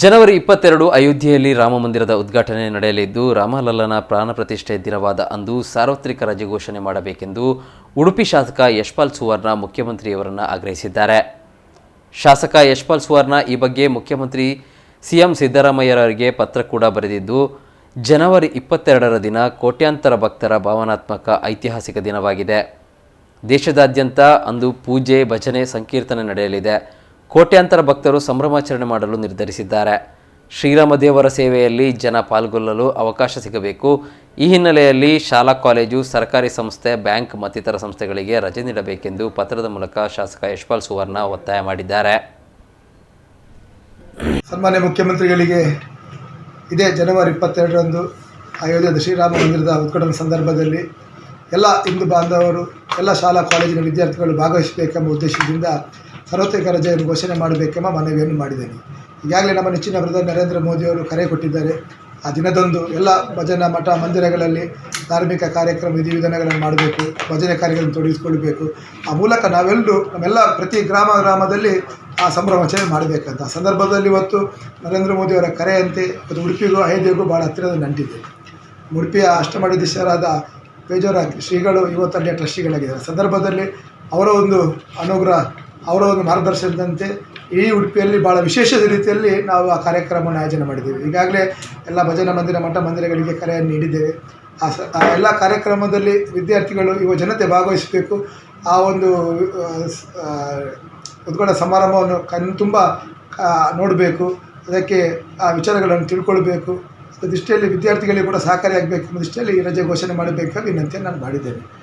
ಜನವರಿ ಇಪ್ಪತ್ತೆರಡು ಅಯೋಧ್ಯೆಯಲ್ಲಿ ರಾಮ ಮಂದಿರದ ಉದ್ಘಾಟನೆ ನಡೆಯಲಿದ್ದು, ರಾಮಲಲ್ಲನ ಪ್ರಾಣ ಪ್ರತಿಷ್ಠೆ ದಿನವಾದ ಅಂದು ಸಾರ್ವತ್ರಿಕ ರಜೆ ಘೋಷಣೆ ಮಾಡಬೇಕೆಂದು ಉಡುಪಿ ಶಾಸಕ ಯಶ್ಪಾಲ್ ಸುವರ್ಣ ಮುಖ್ಯಮಂತ್ರಿಯವರನ್ನು ಆಗ್ರಹಿಸಿದ್ದಾರೆ. ಶಾಸಕ ಯಶ್ಪಾಲ್ ಸುವರ್ಣ ಈ ಬಗ್ಗೆ ಮುಖ್ಯಮಂತ್ರಿ ಸಿಎಂ ಸಿದ್ದರಾಮಯ್ಯರವರಿಗೆ ಪತ್ರ ಕೂಡ ಬರೆದಿದ್ದು, ಜನವರಿ ಇಪ್ಪತ್ತೆರಡರ ದಿನ ಕೋಟ್ಯಾಂತರ ಭಕ್ತರ ಭಾವನಾತ್ಮಕ ಐತಿಹಾಸಿಕ ದಿನವಾಗಿದೆ. ದೇಶದಾದ್ಯಂತ ಅಂದು ಪೂಜೆ, ಭಜನೆ, ಸಂಕೀರ್ತನೆ ನಡೆಯಲಿದೆ. ಕೋಟ್ಯಾಂತರ ಭಕ್ತರು ಸಂಭ್ರಮಾಚರಣೆ ಮಾಡಲು ನಿರ್ಧರಿಸಿದ್ದಾರೆ. ಶ್ರೀರಾಮದೇವರ ಸೇವೆಯಲ್ಲಿ ಜನ ಪಾಲ್ಗೊಳ್ಳಲು ಅವಕಾಶ ಸಿಗಬೇಕು. ಈ ಹಿನ್ನೆಲೆಯಲ್ಲಿ ಶಾಲಾ ಕಾಲೇಜು, ಸರ್ಕಾರಿ ಸಂಸ್ಥೆ, ಬ್ಯಾಂಕ್ ಮತ್ತಿತರ ಸಂಸ್ಥೆಗಳಿಗೆ ರಜೆ ನೀಡಬೇಕೆಂದು ಪತ್ರದ ಮೂಲಕ ಶಾಸಕ ಯಶ್ಪಾಲ್ ಸುವರ್ಣ ಒತ್ತಾಯ ಮಾಡಿದ್ದಾರೆ. ಸನ್ಮಾನ್ಯ ಮುಖ್ಯಮಂತ್ರಿಗಳಿಗೆ ಇದೇ ಜನವರಿ ಇಪ್ಪತ್ತೆರಡರಂದು ಅಯೋಧ್ಯೆಯ ಶ್ರೀರಾಮ ಮಂದಿರದ ಉದ್ಘಾಟನೆ ಸಂದರ್ಭದಲ್ಲಿ ಎಲ್ಲ ಹಿಂದೂ ಬಾಂಧವರು, ಎಲ್ಲ ಶಾಲಾ ಕಾಲೇಜಿನ ವಿದ್ಯಾರ್ಥಿಗಳು ಭಾಗವಹಿಸಬೇಕೆಂಬ ಉದ್ದೇಶದಿಂದ ಸರ್ವತ್ರಿಕ ರಜೆಯನ್ನು ಘೋಷಣೆ ಮಾಡಬೇಕೆಂಬ ಮನವಿಯನ್ನು ಮಾಡಿದ್ದೇನೆ. ಈಗಾಗಲೇ ನಮ್ಮ ನೆಚ್ಚಿನ ಪ್ರಧಾನಿ ನರೇಂದ್ರ ಮೋದಿಯವರು ಕರೆ ಕೊಟ್ಟಿದ್ದಾರೆ. ಆ ದಿನದಂದು ಎಲ್ಲ ಭಜನಾ ಮಠ ಮಂದಿರಗಳಲ್ಲಿ ಧಾರ್ಮಿಕ ಕಾರ್ಯಕ್ರಮ ವಿಧಿವಿಧಾನಗಳನ್ನು ಮಾಡಬೇಕು, ಭಜನೆ ಕಾರ್ಯಗಳನ್ನು ತೊಡಗಿಸಿಕೊಳ್ಬೇಕು ಆ ಮೂಲಕ ನಾವೆಲ್ಲರೂ ನಮ್ಮೆಲ್ಲ ಪ್ರತಿ ಗ್ರಾಮ ಗ್ರಾಮದಲ್ಲಿ ಆ ಸಂಭ್ರಮಾಚರಣೆ ಮಾಡಬೇಕಂತ ಆ ಸಂದರ್ಭದಲ್ಲಿ ಇವತ್ತು ನರೇಂದ್ರ ಮೋದಿಯವರ ಕರೆಯಂತೆ ಇವತ್ತು ಉಡುಪಿಗೂ ಅಯೋಧ್ಯೆಗೂ ಭಾಳ ಹತ್ತಿರದ ನಂಟಿದೆ. ಉಡುಪಿಯ ಅಷ್ಟಮಠಾಧೀಶರಾದ ಪೇಜೋರ ಶ್ರೀಗಳು, ಇವತ್ತಲ್ಲಿ ಟ್ರಸ್ಟಿಗಳಾಗಿದ್ದಾರೆ. ಸಂದರ್ಭದಲ್ಲಿ ಅವರ ಒಂದು ಅನುಗ್ರಹ ಅವರ ಒಂದು ಮಾರ್ಗದರ್ಶನದಂತೆ ಈ ಉಡುಪಿಯಲ್ಲಿ ಭಾಳ ವಿಶೇಷ ರೀತಿಯಲ್ಲಿ ನಾವು ಆ ಕಾರ್ಯಕ್ರಮವನ್ನು ಆಯೋಜನೆ ಮಾಡಿದ್ದೇವೆ. ಈಗಾಗಲೇ ಎಲ್ಲ ಭಜನಾ ಮಂದಿರ, ಮಠ ಮಂದಿರಗಳಿಗೆ ಕರೆಯನ್ನು ನೀಡಿದ್ದೇವೆ. ಆ ಸ ಎಲ್ಲ ಕಾರ್ಯಕ್ರಮದಲ್ಲಿ ವಿದ್ಯಾರ್ಥಿಗಳು, ಯುವ ಜನತೆ ಭಾಗವಹಿಸಬೇಕು. ಆ ಒಂದು ಉದ್ಘಾಟನಾ ಸಮಾರಂಭವನ್ನು ಕಣ್, ತುಂಬ ನೋಡಬೇಕು. ಅದಕ್ಕೆ ಆ ವಿಚಾರಗಳನ್ನು ತಿಳ್ಕೊಳ್ಬೇಕು. ದೃಷ್ಟಿಯಲ್ಲಿ ವಿದ್ಯಾರ್ಥಿಗಳಿಗೆ ಕೂಡ ಸಹಕಾರಿಯಾಗಬೇಕು ಎಂಬ ದೃಷ್ಟಿಯಲ್ಲಿ ಈ ರಜೆ ಘೋಷಣೆ ಮಾಡಬೇಕಾಗಿ ವಿನಂತಿಯನ್ನು ನಾನು ಮಾಡಿದ್ದೇನೆ.